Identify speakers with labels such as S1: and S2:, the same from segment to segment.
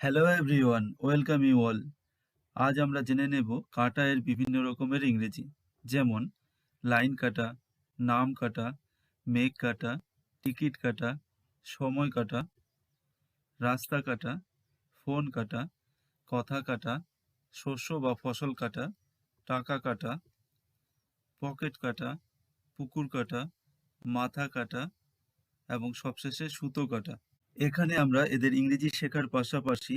S1: Hello everyone welcome you all আজ আমরা জেনে নেব কাটা এর বিভিন্ন রকমের ইংরেজি। যেমন লাইন কাটা, নাম কাটা মেঘ কাটা টিকিট কাটা, সময় কাটা, রাস্তা কাটা ফোন কাটা, কথা কাটা, শস্য বা ফসল কাটা, টাকা কাটা পকেট কাটা, পুকুর কাটা, মাথা কাটা, এবং সবশেষে সুতো কাটা। এখানে আমরা এদের ইংরেজি শেখার পাশাপাশি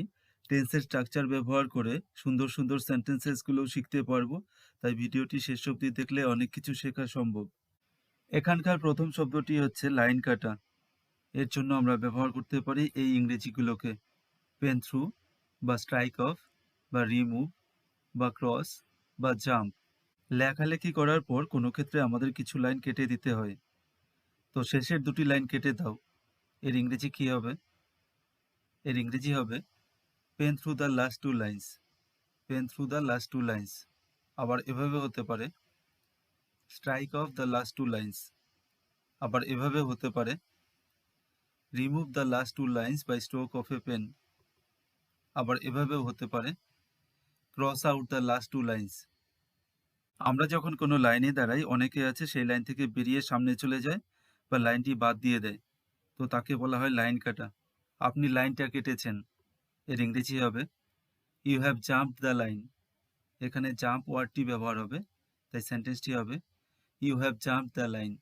S1: টেন্সের স্ট্রাকচার ব্যবহার করে সুন্দর সুন্দর সেন্টেন্সেসগুলোও শিখতে পারব। তাই ভিডিওটি শেষ অবধি দেখলে অনেক কিছু শেখা সম্ভব। এখানকার প্রথম শব্দটি হচ্ছে লাইন কাটা এর জন্য আমরা ব্যবহার করতে পারি এই ইংরেজিগুলোকে। পেন থ্রু বা স্ট্রাইক অফ বা রিমুভ বা ক্রস বা জাম্প লেখালেখি করার পর কোনো ক্ষেত্রে আমাদের কিছু লাইন কেটে দিতে হয়। তো শেষের দুটি লাইন কেটে দাও। এর ইংরেজি কি হবে? এর ইংরেজি হবে pen through the last two lines pen through the last two lines আবার এভাবে হতে পারে strike off the last two lines আবার এভাবে হতে পারে remove the last two lines by stroke of a pen আবার এভাবেও হতে পারে cross out the last two lines আমরা যখন কোনো লাইনে দাঁড়াই, অনেকে আছে সেই লাইন থেকে বেরিয়ে সামনে চলে যায় বা লাইনটি বাদ দিয়ে দেয়। তো তাকে বলা হয় লাইন কাটা। আপনি লাইনটা কেটেছেন। এর ইংরেজি হবে you have jump the line এখানে জাম্প ওয়ার্ডটি ব্যবহার হবে, তাই সেন্টেন্সটি হবে you have jump the line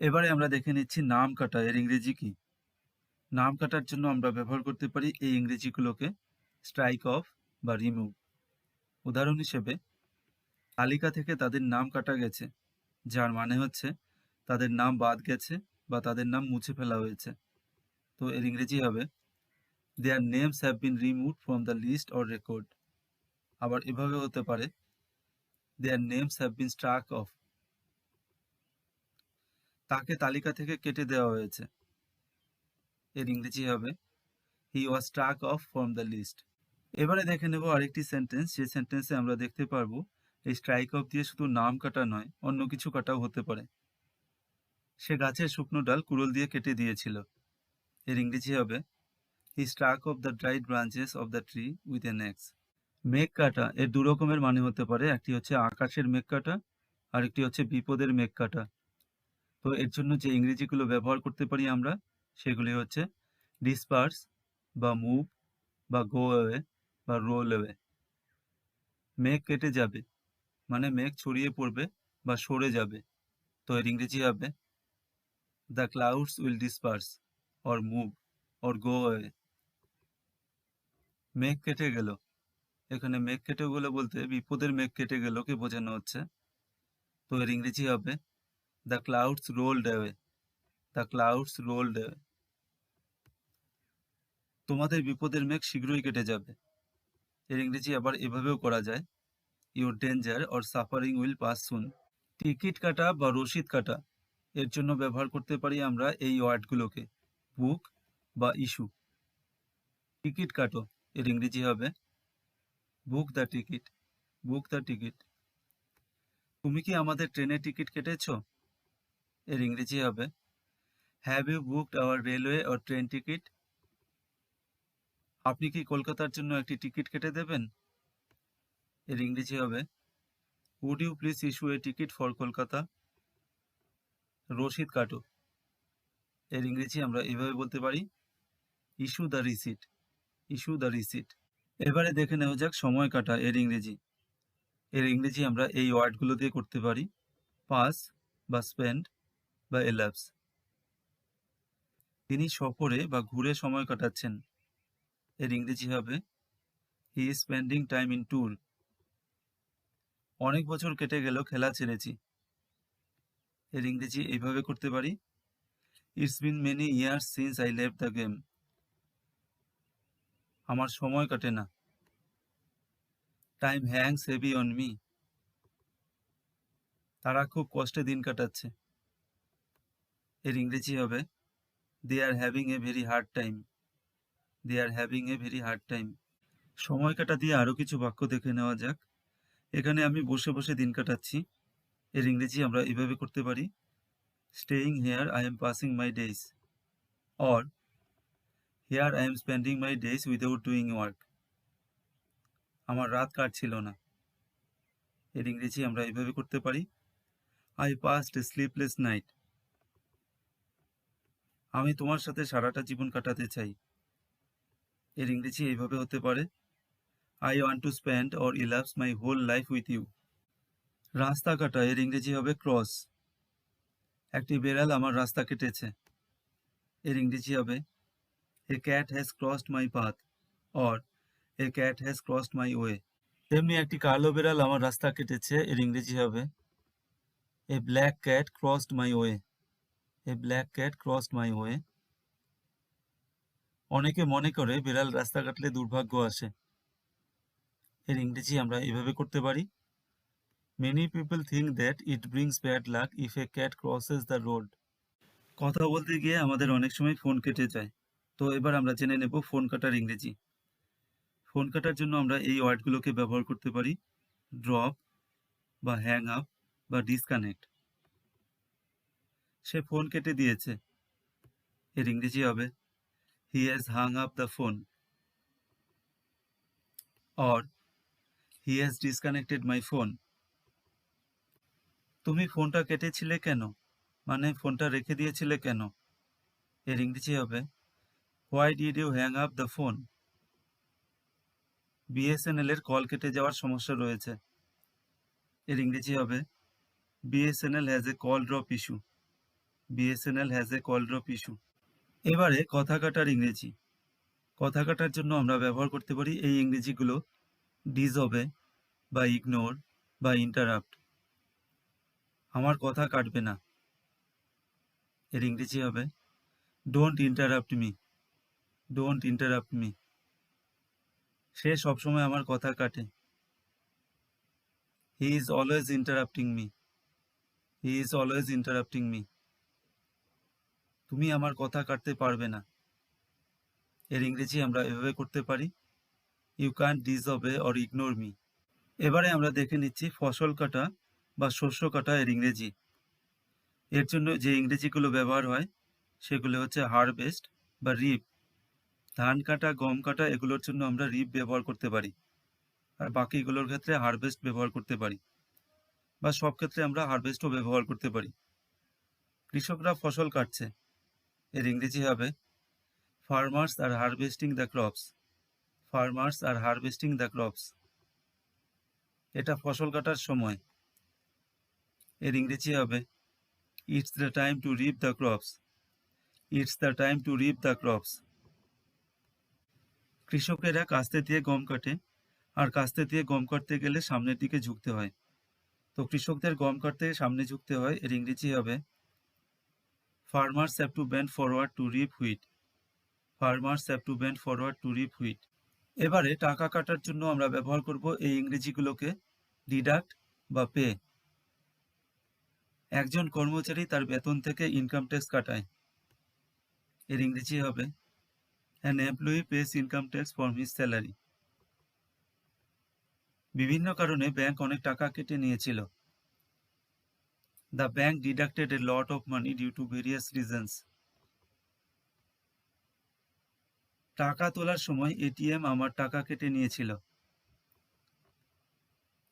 S1: এবারে আমরা দেখে নিচ্ছি নাম কাটা, এর ইংরেজি কি? নাম কাটার জন্য আমরা ব্যবহার করতে পারি এই ইংরেজিগুলোকে স্ট্রাইক অফ বা রিমুভ উদাহরণ হিসেবে, তালিকা থেকে তাদের নাম কাটা গেছে, যার মানে হচ্ছে তাদের নাম বাদ গেছে বা তাদের নাম মুছে ফেলা হয়েছে। তো এর ইংরেজি হবে their names have been remove from the list or record আবার এভাবে হতে পারে their names have been struck off তাকে তালিকা থেকে কেটে দেওয়া হয়েছে। এর ইংরেজি হবে he was struck off from the list এবারে দেখে নেব আরেকটি সেন্টেন্স যে সেন্টেন্সে আমরা দেখতে পারব, এই স্ট্রাইক অফ দিয়ে শুধু নাম কাটা নয়, অন্য কিছু কাটাও হতে পারে। সে গাছের শুকনো ডাল কুড়োল দিয়ে কেটে দিয়েছিল। এর ইংরেজি হবে he struck off the dried branches of the tree with an axe মেঘ কাটা এর দু রকমের মানে হতে পারে, একটি হচ্ছে আকাশের মেঘ কাটা আর একটি হচ্ছে বিপদের মেঘ কাটা তো এর জন্য যে ইংরেজিগুলো ব্যবহার করতে পারি আমরা, সেগুলি হচ্ছে ডিসপার্স বা মুভ বা গো অ্যাওয়ে বা রোল অ্যাওয়ে মেঘ কেটে যাবে মানে মেঘ ছড়িয়ে পড়বে বা সরে যাবে। তো এর ইংরেজি হবে the clouds will disperse or move or go away মেঘ কেটে গেল। এখানে মেঘ কেটে গেল বলতে বিপদের মেঘ কেটে গেল বোঝানো হচ্ছে। তো এর ইংরেজি হবে the clouds rolled away the clouds rolled away তোমাদের বিপদের মেঘ শীঘ্রই কেটে যাবে। এর ইংরেজি আবার এভাবেও করা যায় your danger or suffering will pass soon ticket কাটা বা রসিদ কাটা এর জন্য ব্যবহার করতে পারি আমরা এই ওয়ার্ডগুলোকে। বুক বা ইস্যু। টিকিট কাটো, এর ইংরেজি হবে book the ticket, book the ticket. তুমি কি আমাদের ট্রেনের টিকিট কেটেছ? এর ইংরেজি হবে have you booked our railway or train ticket? আপনি কি কলকাতার জন্য একটি টিকিট কেটে দেবেন? এর ইংরেজি হবে, would you please issue a ticket for Kolkata? রসিদ কাটো। এর ইংরেজি আমরা এভাবে বলতে পারি issue the receipt issue the receipt এবারে দেখে নেওয়া যাক, সময় কাটা এর ইংরেজি। এর ইংরেজি আমরা এই ওয়ার্ডগুলো দিয়ে করতে পারি পাস বা স্পেন্ড বা এলাপস তিনি সফরে বা ঘুরে সময় কাটাচ্ছেন। এর ইংরেজি হবে he spending time in tour অনেক বছর কেটে গেল খেলা ছেড়েছি। এর ইংরেজি এইভাবে করতে পারি। It's been many years since I Lev the game আমার সময় কাটে না। Time hangs heavy on me তারা খুব কষ্টে দিন কাটাচ্ছে। এর ইংরেজি হবে they are having a very hard time they are having a very hard time সময় কাটা দিয়ে আরও কিছু বাক্য দেখে নেওয়া যাক। এখানে আমি বসে বসে দিন কাটাচ্ছি। এর ইংরেজি আমরা এভাবে করতে পারি staying here I am passing my days or here I am spending my days without doing work আমার রাত কাটছিল না। এর ইংরেজি আমরা এভাবে করতে পারি আই পাস্ট স্লিপলেস নাইট আমি তোমার সাথে সারাটা জীবন কাটাতে চাই। এর ইংরেজি এইভাবে হতে পারে I want to spend or elapse my whole life with you রাস্তা কাটা এর ইংরেজি হবে ক্রস। একটি বেড়াল আমার রাস্তা কেটেছে। এর ইংরেজি হবে a cat has crossed my path or a cat has crossed my way তেমনি একটি কালো বেড়াল আমার রাস্তা কেটেছে, এর ইংরেজি হবে a black cat crossed my way a black cat crossed my way অনেকে মনে করে বিড়াল রাস্তা কাটলে দুর্ভাগ্য আসে। এর ইংরেজি আমরা এভাবে করতে পারি। Many people think that it brings bad luck if a cat crosses the road কথা বলতে গিয়ে আমাদের অনেক সময় ফোন কেটে যায়। তো এবার আমরা জেনে নেব ফোন কাটার ইংরেজি। ফোন কাটার জন্য আমরা এই ওয়ার্ডগুলোকে ব্যবহার করতে পারি। ড্রপ বা হ্যাং আপ বা ডিসকানেক্ট সে ফোন কেটে দিয়েছে। এর ইংরেজি হবে he has hung up the phone or he has disconnected my phone তুমি ফোনটা কেটেছিলে কেন? মানে ফোনটা রেখে দিয়েছিলে কেন? এর ইংরেজি হবে। Why did you hang up the phone BSNL এর কল কেটে যাওয়ার সমস্যা রয়েছে। এর ইংরেজি হবে। BSNL has a call drop issue BSNL has a call drop issue এবারে কথা কাটার ইংরেজি। কথা কাটার জন্য আমরা ব্যবহার করতে পারি এই ইংরেজিগুলো ডিজবে বা ইগনোর বা ইন্টারাপ্ট আমার কথা কাটবে না। এর ইংরেজি হবে don't interrupt me don't interrupt me সে সবসময় আমার কথা কাটে। He is always interrupting me he is always interrupting me তুমি আমার কথা কাটতে পারবে না। এর ইংরেজি আমরা এভাবে করতে পারি you can disobey or ignore me এবারে আমরা দেখে নিচ্ছি ফসল কাটা বা শস্য কাটা এর ইংরেজি। এর জন্য যে ইংরেজিগুলো ব্যবহার হয়, সেগুলো হচ্ছে হারভেস্ট বা রিপ। ধান কাটা, গম কাটা, এগুলোর জন্য আমরা রিপ ব্যবহার করতে পারি। আর বাকিগুলোর ক্ষেত্রে হারভেস্ট ব্যবহার করতে পারি। বা সব ক্ষেত্রে আমরা হারভেস্টও ব্যবহার করতে পারি। কৃষকরা ফসল কাটছে। এর ইংরেজি হবে farmers are harvesting the crops farmers are harvesting the crops এটা ফসল কাটার সময়। এর ইংরেজি হবে। It's the time to reap the crops it's the time to reap the crops কৃষকেরা কাস্তে দিয়ে গম কাটে, আর কাস্তে দিয়ে গম কাটতে গেলে সামনের দিকে ঝুঁকতে হয়। তো কৃষকদের গম কাটতে সামনে ঝুঁকতে হয়, এর ইংরেজি হবে। Farmers have to bend forward to reap wheat farmers have to bend forward to reap wheat এবারে টাকা কাটার জন্য আমরা ব্যবহার করব এই ইংরেজিগুলোকে ডিডাক্ট বা পে একজন কর্মচারী তার বেতন থেকে ইনকাম ট্যাক্স কাটায়। এর ইংরেজি হবে an employee pays income tax from his salary বিভিন্ন কারণে ব্যাংক অনেক টাকা কেটে নিয়েছিল। The bank deducted a lot of money due to various reasons টাকা তোলার সময় এটিএম আমার টাকা কেটে নিয়েছিল।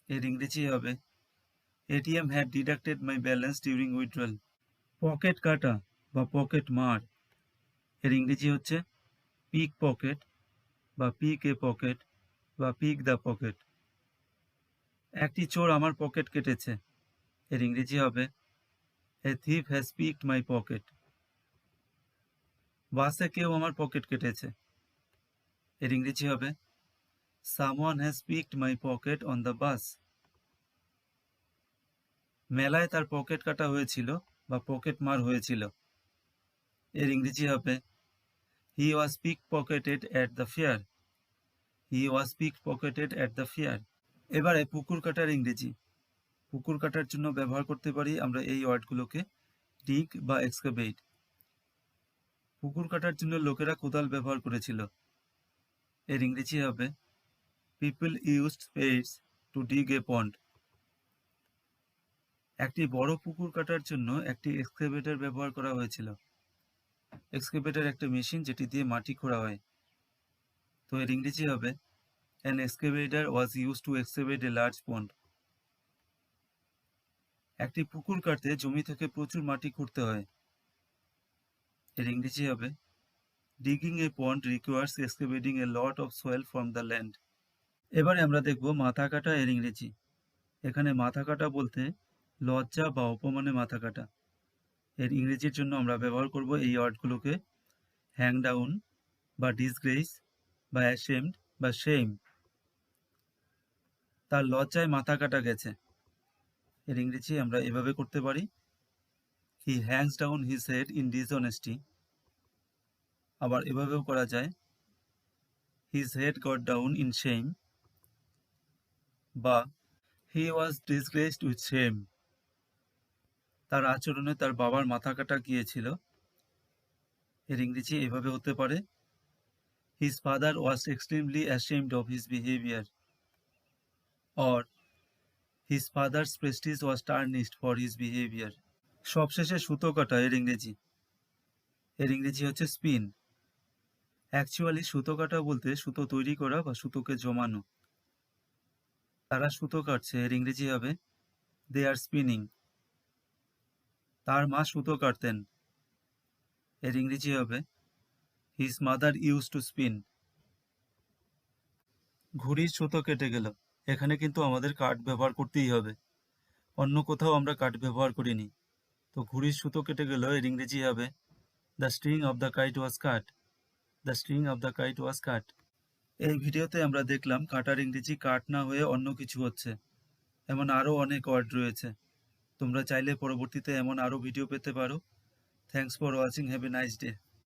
S1: এর ইংরেজি হবে ATM had deducted my balance during withdrawal pocket কাটা বা পকেট মার, এর ইংরেজি হচ্ছে পিক পকেট বা পিক এ পকেট বা পিক দ্য পকেট একটি চোর আমার পকেট কেটেছে, এর ইংরেজি হবে a thief has picked my pocket বাসে কেউ আমার পকেট কেটেছে, এর ইংরেজি হবে someone has picked my pocket on the bus মেলায় তার পকেট কাটা হয়েছিল বা পকেট মার হয়েছিল। এর ইংরেজি হবে he was pick pocketed at the fair he was pick pocketed at the fair এবারে পুকুর কাটার ইংরেজি। পুকুর কাটার জন্য ব্যবহার করতে পারি আমরা এই ওয়ার্ডগুলোকে ডিগ বা এক্সকাভেট পুকুর কাটার জন্য লোকেরা কোদাল ব্যবহার করেছিল। এর ইংরেজি হবে people used spades to dig a pond একটি বড় পুকুর কাটার জন্য একটি এক্সকাভেটর ব্যবহার করা হয়েছিল। এক্সকেভেটর একটা মেশিন যেটি দিয়ে মাটি খোঁড়া হয়। তো এর ইংরেজি হবে an excavator was use to excavate a large pond একটি পুকুর কাটতে জমি থেকে প্রচুর মাটি খুঁড়তে হয়। এর ইংরেজি হবে digging a pond requires excavating a lot of soil from the land এবারে আমরা দেখব মাথা কাটা এর ইংরেজি। এখানে মাথা কাটা বলতে লজ্জা বা অপমানে মাথা কাটা। এর ইংরেজির জন্য আমরা ব্যবহার করব এই ওয়ার্ডগুলোকে হ্যাং ডাউন বা ডিসগ্রেস বা অ্যাশেমড বা শেম তার লজ্জায় মাথা কাটা গেছে। এর ইংরেজি আমরা এভাবে করতে পারি। He hangs down his head in dishonesty আবার এভাবেও করা যায়। His head got down in shame বা হি ওয়াজ ডিসগ্রেসড উইথ শেম তার আচরণে তার বাবার মাথা কাটা গিয়েছিল। এর ইংরেজি এভাবে হতে পারে। His father was extremely ashamed of his behaviour or his father's prestige was tarnished for his behaviour সবশেষে সুতো কাটা, এর ইংরেজি। এর ইংরেজি হচ্ছে স্পিন অ্যাকচুয়ালি সুতো কাটা বলতে সুতো তৈরি করা বা সুতোকে জমানো। তারা সুতো কাটছে, এর ইংরেজি হবে দে আর স্পিনিং তার মা সুতো কাটতেন। এর ইংরেজি হবে his mother use to spin ঘুড়ির সুতো কেটে গেল। এখানে কিন্তু আমাদের কাঠ ব্যবহার করতেই হবে। অন্য কোথাও আমরা কাঠ ব্যবহার করিনি। তো ঘুড়ির সুতো কেটে গেল, এর ইংরেজি হবে the string of the kite was cut the string of the kite was cut এই ভিডিওতে আমরা দেখলাম কাটার ইংরেজি কাট না হয়ে অন্য কিছু হচ্ছে। এমন আরও অনেক ওয়ার্ড রয়েছে। তোমরা চাইলে পরবর্তীতে এমন আরও ভিডিও পেতে পারো। Thanks for watching have a nice day